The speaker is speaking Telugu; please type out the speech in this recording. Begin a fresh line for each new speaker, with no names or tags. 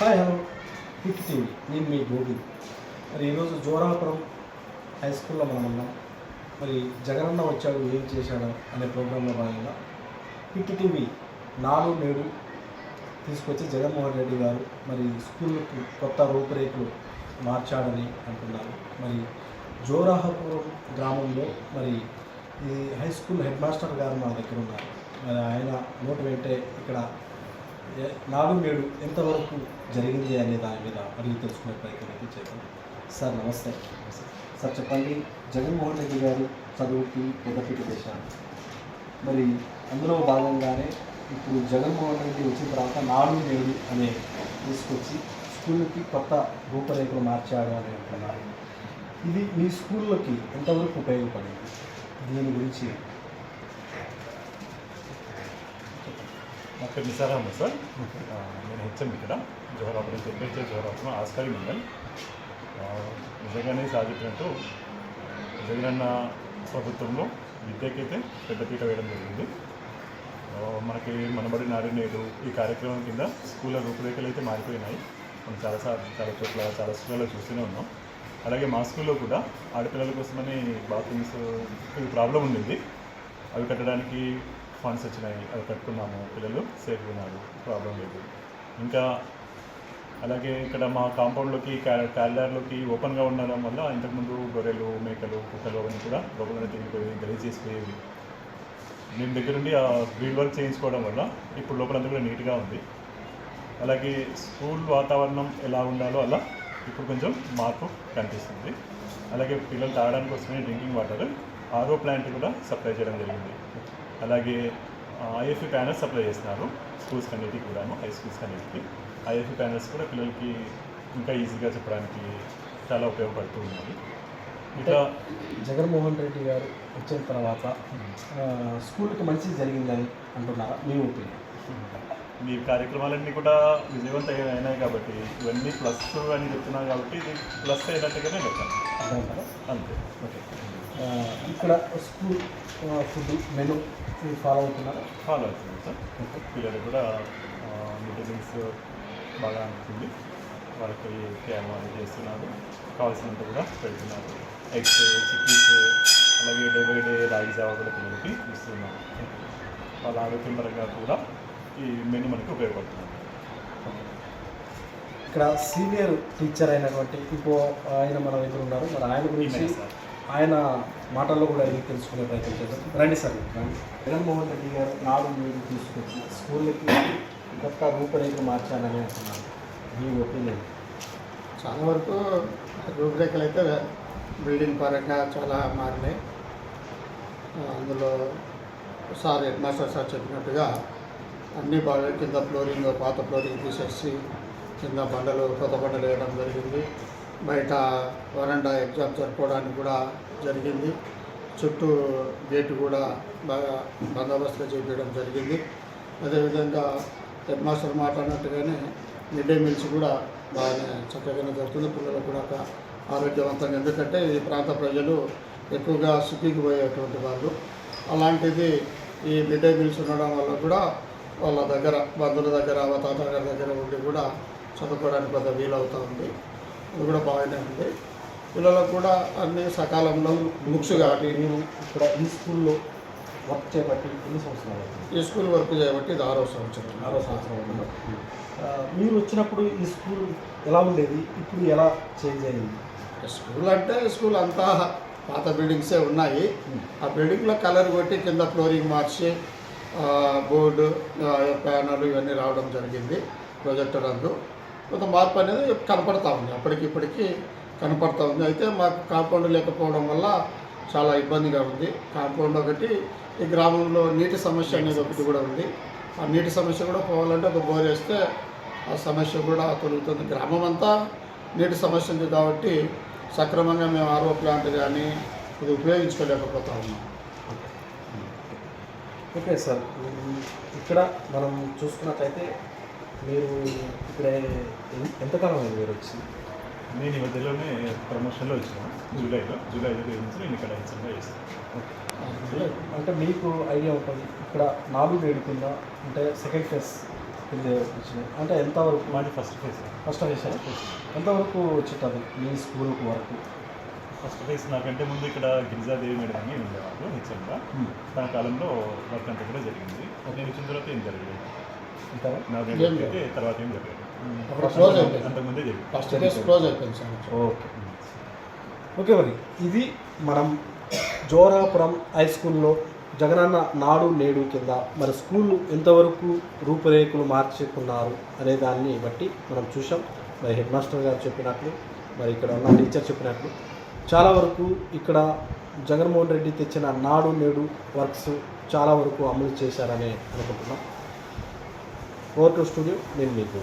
హాయ్ హలో హిట్ టీవీ నేను మీ గోపి మరి ఈరోజు జోరాపురం హై స్కూల్లో మనం ఉన్నాం. మరి జగనన్న వచ్చాడు ఏం చేశాడు అనే ప్రోగ్రాంలో భాగంగా హిట్ టీవీ నాలుగు నేడు తీసుకొచ్చి జగన్మోహన్ రెడ్డి గారు మరి స్కూళ్ళకు కొత్త రూపురేఖలు మార్చాడని అంటున్నారు. మరి జోరాహపురం గ్రామంలో మరి ఈ హై స్కూల్ హెడ్ మాస్టర్ గారు మా దగ్గర ఉన్నారు. మరి ఆయన నోటి వెంటే ఇక్కడ నాడు నేడు ఎంతవరకు జరిగింది అనే దాని మీద అడిగి తెలుసుకునే ప్రయత్నం అయితే చేద్దాం. సార్ నమస్తే. సార్ చెప్పండి. జగన్మోహన్ రెడ్డి గారు చదువుకి పెద్దపీట చేశారు మరి అందులో భాగంగానే ఇప్పుడు జగన్మోహన్ రెడ్డి వచ్చిన తర్వాత నాడు నేడు అనే తీసుకొచ్చి స్కూల్కి కొత్త రూపరేఖలు మార్చాడు అని అంటున్నారు. ఇది మీ స్కూళ్ళకి ఎంతవరకు ఉపయోగపడింది? దీని గురించి
నా పేరు నిసార్ అహ్మద్ సార్. నేను హెచ్ఎం ఇక్కడ. జోహరాపురం చెప్పేచ్చే జోహరాపురం ఆస్కారి మండల్. నిజంగానే సాధించినట్టు జగనన్న ప్రభుత్వంలో విద్యకైతే పెద్దపీట వేయడం జరిగింది. మనకి మనబడి నాడు నేడు ఈ కార్యక్రమం కింద స్కూళ్ళ రూపురేఖలు అయితే మారిపోయినాయి. మనం చాలా చాలా చోట్ల చాలా స్కూళ్ళలో చూస్తూనే ఉన్నాం. అలాగే మా స్కూల్లో కూడా ఆడపిల్లల కోసమని బాత్రూమ్స్ ప్రాబ్లం ఉండింది. అవి కట్టడానికి ఫండ్స్ వచ్చినాయి అవి కట్టుకున్నాము. పిల్లలు సేఫ్గా ఉన్నారు ప్రాబ్లం లేదు. ఇంకా అలాగే ఇక్కడ మా కాంపౌండ్లోకి క్యారిడార్లోకి ఓపెన్గా ఉండడం వల్ల ఇంతకుముందు గొర్రెలు మేకలు కుక్కలు అవన్నీ కూడా లోపలనే తిరిగిపోయి గలీజ్ చేసిపోయేవి మేము దగ్గరుండి ఆ గ్రీడ్ వర్క్ చేయించుకోవడం వల్ల ఇప్పుడు లోపలంతా కూడా నీట్గా ఉంది. అలాగే స్కూల్ వాతావరణం ఎలా ఉండాలో అలా ఇప్పుడు కొంచెం మార్పు కనిపిస్తుంది. అలాగే పిల్లలు తాగడానికి కోసమే డ్రింకింగ్ వాటర్ ఆరో ప్లాంట్ కూడా సప్లై చేయడం జరిగింది. అలాగే ఐఎఫ్ఈ ప్యానల్స్ సప్లై చేస్తున్నారు స్కూల్స్ అన్నిటికి కూడాను హై స్కూల్స్ అన్నిటికి ఐఎఫ్ఈ ప్యానల్స్ కూడా పిల్లలకి ఇంకా ఈజీగా చెప్పడానికి చాలా ఉపయోగపడుతూ ఉన్నాయి. ఇట్లా
జగన్మోహన్ రెడ్డి గారు వచ్చిన తర్వాత స్కూల్కి మంచి జరిగిందని అంటున్నారా? మీ ఒపీనియన్?
మీ కార్యక్రమాలన్నీ కూడా విజయవంతం అయినాయి కాబట్టి ఇవన్నీ ప్లస్ అని చెప్తున్నాను కాబట్టి ఇది ప్లస్ అయినట్టుగానే
అదంటారా
అంతే.
ఓకే. ఇక్కడ స్కూల్ ఫుడ్ మెను ఫాలో అవుతున్నారా?
ఫాలో అవుతుంది సార్. పిల్లలు కూడా మీల్స్ బాగా అందుతుంది వాళ్ళకి అది చేస్తున్నారు. కావాల్సినంత కూడా పెడుతున్నారు. ఎగ్స్ చిక్కీస్ అలాగే day by day ragi java కూడా పిల్లలకి ఇస్తున్నారు వాళ్ళ ఆరోగ్యం పరంగా కూడా ఈ మెను మనకి ఉపయోగపడుతుంది.
ఇక్కడ సీనియర్ టీచర్ అయినటువంటి ఇప్పుడు ఆయన మన దగ్గర ఉన్నారు. మరి ఆయన గురించి ఆయన మాటల్లో కూడా అడిగి తెలుసుకునే ప్రయత్నం చేద్దాం. రండి సార్. రండి. జగన్మోహన్ రెడ్డి గారు నాలుగు మీరు తీసుకొచ్చి స్కూళ్ళకి కొత్త రూపురేఖలు మార్చానని అంటున్నారు. మీ ఒపీనియన్?
చాలా వరకు రూపురేఖలు అయితే బిల్డింగ్ పరంగా చాలా మారినాయి. అందులో సార్ హెడ్ మాస్టర్ సార్ చెప్పినట్టుగా అన్ని బాగా కింద ఫ్లోరింగ్ పాత ఫ్లోరింగ్ తీసేసి కింద బండలు కొత్త బండలు వేయడం జరిగింది. బయట వరండా ఎగ్జామ్ జరుపుకోవడానికి కూడా జరిగింది. చుట్టూ గేటు కూడా బాగా బందోబస్తుగా చేపించడం జరిగింది. అదేవిధంగా హెడ్ మాస్టర్ మాట్లాడినట్టుగానే మిడ్ డే మీల్స్ కూడా బాగానే చక్కగానే జరుగుతుంది. పిల్లలకు కూడా ఆరోగ్యవంతంగా ఎందుకంటే ఈ ప్రాంత ప్రజలు ఎక్కువగా సిటీకి పోయేటువంటి వాళ్ళు. అలాంటిది ఈ మిడ్ డే మీల్స్ ఉండడం వల్ల కూడా వాళ్ళ దగ్గర బంధువుల దగ్గర తాత గారి దగ్గర ఉండి కూడా చదువుకోవడానికి కొంత వీలవుతూ ఉంది. అది కూడా బాగానే ఉంది. పిల్లలకు కూడా అన్ని సకాలంలో బుక్స్ కాబట్టి
మీరు ఇక్కడ ఈ స్కూల్లో వర్క్ చేపట్టి ఎన్ని సంవత్సరాలు
ఈ స్కూల్ వర్క్ చేయబట్టి ఇది ఆరో సంవత్సరం.
ఆరో సంవత్సరం మీరు వచ్చినప్పుడు ఈ స్కూల్ ఎలా ఉండేది? ఇప్పుడు ఎలా చేంజ్ అయింది?
స్కూల్ అంటే స్కూల్ అంతా పాత బిల్డింగ్సే ఉన్నాయి. ఆ బిల్డింగ్లో కలర్ కొట్టి కింద ఫ్లోరింగ్ మార్చి బోర్డు ప్యానల్ ఇవన్నీ రావడం జరిగింది. ప్రొజెక్టర్ అందు. కొంత మార్పు అనేది కనపడతా ఉంది. అప్పటికి ఇప్పటికీ కనపడతా ఉంది. అయితే మాకు కాంపౌండ్ లేకపోవడం వల్ల చాలా ఇబ్బందిగా ఉంది. కాంపౌండ్ ఒకటి ఈ గ్రామంలో నీటి సమస్య అనేది ఒకటి కూడా ఉంది. ఆ నీటి సమస్య కూడా పోవాలంటే ఒక బోర్ వేస్తే ఆ సమస్య కూడా తొలుగుతుంది. గ్రామం అంతా నీటి సమస్య ఉంది కాబట్టి సక్రమంగా మేము ఆర్ఓ ప్లాంట్ కానీ ఇది ఉపయోగించుకోలేకపోతా ఉన్నాం.
Okay sir. ఇక్కడ మనం చూసుకున్నట్లయితే మీరు ఇక్కడ ఎన్- ఎంతకాలం అయింది మీరు వచ్చి?
నేను ఈ మధ్యలోనే ప్రమోషన్లో వచ్చిన జూలైలో. జూలై ఐదో తేదీ నుంచి నేను ఇక్కడ హెచ్ఎంగా చేస్తాను
అంటే మీకు ఐడియా ఉంటుంది ఇక్కడ నాలుగు వేడు కింద అంటే సెకండ్ ఫేజ్ కింద వచ్చినాయి అంటే ఎంతవరకు?
మాది ఫస్ట్ ఫేజ్
ఫస్ట్ వేసారు ఎంతవరకు వచ్చేటది మీ స్కూల్ వరకు?
ఫస్ట్ ఫేజ్ నాకంటే ముందు ఇక్కడ గిరిజాదేవి మేడం అని ఉండేవాళ్ళు హెచ్ఎంగా. తన కాలంలో వర్క్ అంతా కూడా జరిగింది. నేను వచ్చిన తర్వాత ఏం జరగలేదు.
అంటారా
నా
ఏం
దగ్గర అయితే తర్వాత ఏం జరగలేదు
అప్పుడు క్లోజ్ అయిపోయింది.
అంతకుముందే జరిగింది.
ఫస్ట్ కేసు క్లోజ్ అయిపోయింది. Sir
okay. ఓకే మరి ఇది మనం జోరాపురం హై స్కూల్లో జగనన్న నాడు నేడు కింద మరి స్కూల్ ఎంతవరకు రూపురేఖలు మార్చుకున్నారు అనే దాన్ని బట్టి మనం చూసాం మరి హెడ్ మాస్టర్ గారు చెప్పినట్లు మరి ఇక్కడ ఉన్న టీచర్ చెప్పినట్లు చాలా వరకు ఇక్కడ జగన్మోహన్ రెడ్డి తెచ్చిన నాడు నేడు వర్క్స్ చాలా వరకు అమలు చేశారని అనుకుంటున్నాం. ఓవర్ టు స్టూడియో నేను మీకు